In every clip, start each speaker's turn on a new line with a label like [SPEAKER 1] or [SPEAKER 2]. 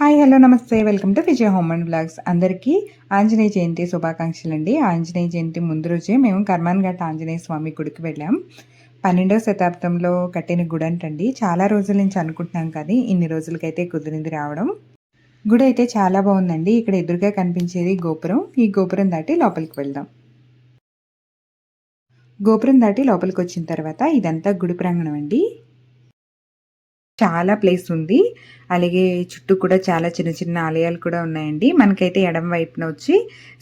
[SPEAKER 1] Hi hello namaste. Welcome to Vijaya home and blogs. అందరికీ ఆంజనేయ జయంతి శుభాకాంక్షలు అండి ఆంజనేయ జయంతి ముందు రోజే మేము కర్మాన్ ఘాట్ ఆంజనేయ స్వామి గుడికి వెళ్ళాం. పన్నెండవ శతాబ్దంలో కట్టిన గుడి అంటండి. చాలా రోజుల నుంచి అనుకుంటున్నాం కానీ ఇన్ని రోజులకైతే కుదిరింది రావడం. గుడి అయితే చాలా బాగుందండి. ఇక్కడ ఎదురుగా కనిపించేది గోపురం. ఈ గోపురం దాటి లోపలికి వెళ్దాం. గోపురం దాటి లోపలికి వచ్చిన తర్వాత ఇదంతా గుడి ప్రాంగణం అండి. చాలా ప్లేస్ ఉంది. అలాగే చుట్టూ కూడా చాలా చిన్న చిన్న ఆలయాలు కూడా ఉన్నాయండి. మనకైతే ఎడం వైపున వచ్చి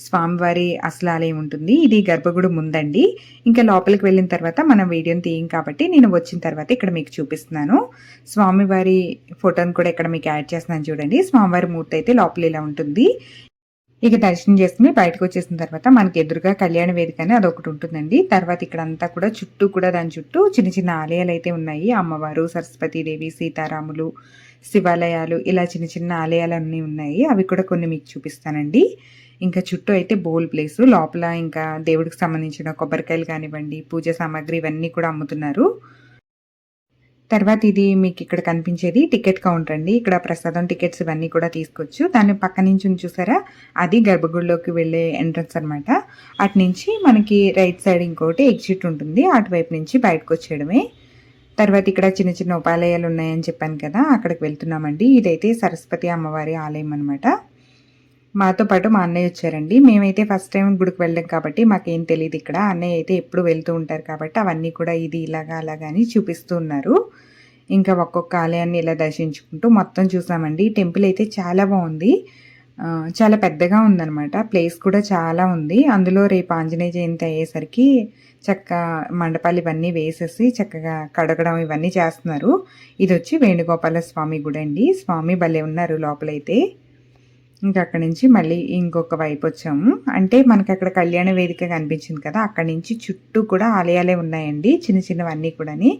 [SPEAKER 1] స్వామివారి అసలు ఆలయం ఉంటుంది. ఇది గర్భగుడి ముందండి. ఇంకా లోపలికి వెళ్ళిన తర్వాత మనం వీడియోని తీయం కాబట్టి నేను వచ్చిన తర్వాత ఇక్కడ మీకు చూపిస్తున్నాను. స్వామివారి ఫోటోని కూడా ఇక్కడ మీకు యాడ్ చేస్తున్నాను చూడండి. స్వామివారి మూర్తి అయితే లోపల ఇలా ఉంటుంది. ఇక దర్శనం చేసుకుని బయటకు వచ్చేసిన తర్వాత మనకి ఎదురుగా కళ్యాణ వేదిక అని అదొకటి ఉంటుందండి. తర్వాత ఇక్కడ అంతా కూడా చుట్టూ కూడా దాని చుట్టూ చిన్న చిన్న ఆలయాలు అయితే ఉన్నాయి. అమ్మవారు సరస్వతీదేవి సీతారాములు శివాలయాలు ఇలా చిన్న చిన్న ఆలయాలు అన్నీ ఉన్నాయి. అవి కూడా కొన్ని మీకు చూపిస్తానండి. ఇంకా చుట్టూ అయితే బోల్ ప్లేస్ లోపల ఇంకా దేవుడికి సంబంధించిన కొబ్బరికాయలు కానివ్వండి పూజ సామాగ్రి ఇవన్నీ కూడా అమ్ముతున్నారు. తర్వాత ఇది మీకు ఇక్కడ కనిపించేది టికెట్ కౌంటర్ అండి. ఇక్కడ ప్రసాదం టికెట్స్ ఇవన్నీ కూడా తీసుకోవచ్చు. దాన్ని పక్క నుంచి చూసారా? అది గర్భగుడిలోకి వెళ్ళే ఎంట్రన్స్ అనమాట అటు నుంచి మనకి రైట్ సైడ్ ఇంకోటి ఎగ్జిట్ ఉంటుంది. అటువైపు నుంచి బయటకు వచ్చేయడమే. తర్వాత ఇక్కడ చిన్న చిన్న ఉపాలయాలు ఉన్నాయని చెప్పాను కదా అక్కడికి వెళ్తున్నామండి. ఇదైతే సరస్వతి అమ్మవారి ఆలయం అనమాట మాతో పాటు మా అన్నయ్య వచ్చారండి. మేమైతే ఫస్ట్ టైం గుడికి వెళ్ళాం కాబట్టి మాకేం తెలియదు ఇక్కడ. అన్నయ్య అయితే ఎప్పుడు వెళ్తూ ఉంటారు కాబట్టి అవన్నీ కూడా ఇది ఇలాగా అలాగా అని చూపిస్తూ ఉన్నారు. ఇంకా ఒక్కొక్క ఆలయాన్ని ఇలా దర్శించుకుంటూ మొత్తం చూసామండి. టెంపుల్ అయితే చాలా బాగుంది. చాలా పెద్దగా ఉందనమాట ప్లేస్ కూడా చాలా ఉంది. అందులో రేపు ఆంజనేయ జయంతి అయ్యేసరికి చక్క మండపాలు ఇవన్నీ వేసేసి చక్కగా కడగడం ఇవన్నీ చేస్తున్నారు. ఇది వచ్చి వేణుగోపాల స్వామి గుడి అండి స్వామి భలే ఉన్నారు లోపలైతే. ఇంకా అక్కడి నుంచి మళ్ళీ ఇంకొక వైపు వచ్చాము. అంటే మనకి అక్కడ కళ్యాణ వేదిక కనిపించింది కదా అక్కడి నుంచి చుట్టూ కూడా ఆలయాలే ఉన్నాయండి చిన్న చిన్నవన్నీ కూడాని.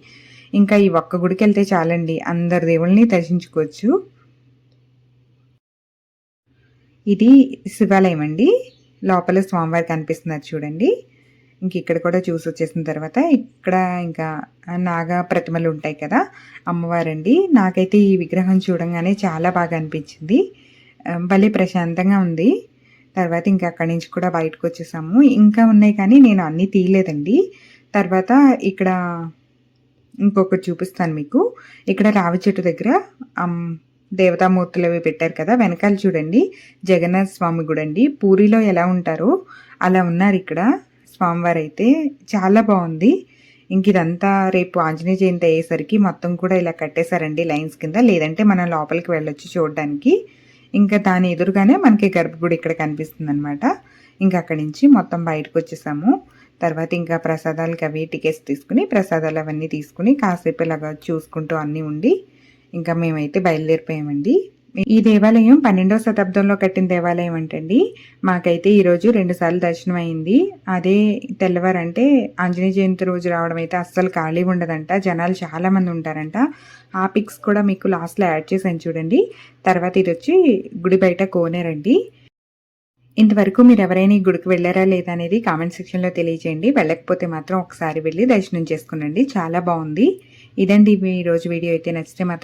[SPEAKER 1] ఇంకా ఈ ఒక్క గుడికి వెళ్తే చాలండి అందరు దేవుల్ని దర్శించుకోవచ్చు. ఇది శివాలయం అండి లోపల స్వామివారి కనిపిస్తున్నారు చూడండి. ఇంక ఇక్కడ కూడా చూసి వచ్చేసిన తర్వాత ఇక్కడ ఇంకా నాగ ప్రతిమలు ఉంటాయి కదా అమ్మవారండి. నాకైతే ఈ విగ్రహం చూడంగానే చాలా బాగా అనిపించింది. భలే ప్రశాంతంగా ఉంది. తర్వాత ఇంకా అక్కడి నుంచి కూడా బయటకు వచ్చేసాము. ఇంకా ఉన్నాయి కానీ నేను అన్నీ తీయలేదండి. తర్వాత ఇక్కడ ఇంకొకటి చూపిస్తాను మీకు. ఇక్కడ రావి చెట్టు దగ్గర దేవతామూర్తులు అవి పెట్టారు కదా వెనకాల చూడండి. జగన్నాథ స్వామి గుడి అండి. పూరిలో ఎలా ఉంటారో అలా ఉన్నారు ఇక్కడ స్వామివారు అయితే చాలా బాగుంది. ఇంక ఇదంతా రేపు ఆంజనేయ జయంతి అయ్యేసరికి మొత్తం కూడా ఇలా కట్టేశారండి లైన్స్ కింద. లేదంటే మనం లోపలికి వెళ్ళొచ్చు చూడడానికి. ఇంకా దాని ఎదురుగానే మనకి గర్భగుడి ఇక్కడ కనిపిస్తుంది అనమాట ఇంకా అక్కడి నుంచి మొత్తం బయటకు వచ్చేసాము. తర్వాత ఇంకా ప్రసాదాలకి అవి టికెట్స్ తీసుకుని ప్రసాదాలు అవన్నీ తీసుకుని కాసేపు ఇలాగా చూసుకుంటూ అన్నీ ఉండి ఇంకా మేమైతే బయలుదేరిపోయామండి. ఈ దేవాలయం పన్నెండవ శతాబ్దంలో కట్టిన దేవాలయం అంటండి. మాకైతే ఈరోజు రెండుసార్లు దర్శనం అయింది. అదే తెల్లవారంటే ఆంజనేయ జయంతి రోజు రావడం అయితే అస్సలు ఖాళీ ఉండదంట. జనాలు చాలా మంది ఉంటారంట. ఆ పిక్స్ కూడా మీకు లాస్ట్లో యాడ్ చేసాను చూడండి. తర్వాత ఇది వచ్చి గుడి బయట కోనేరండి ఇంతవరకు మీరు ఎవరైనా ఈ గుడికి వెళ్ళారా లేదా అనేది కామెంట్ సెక్షన్లో తెలియజేయండి వెళ్ళకపోతే మాత్రం ఒకసారి వెళ్ళి దర్శనం చేసుకునండి. చాలా బాగుంది. ఇదండి ఈ రోజు వీడియో. అయితే నచ్చితే మాత్రం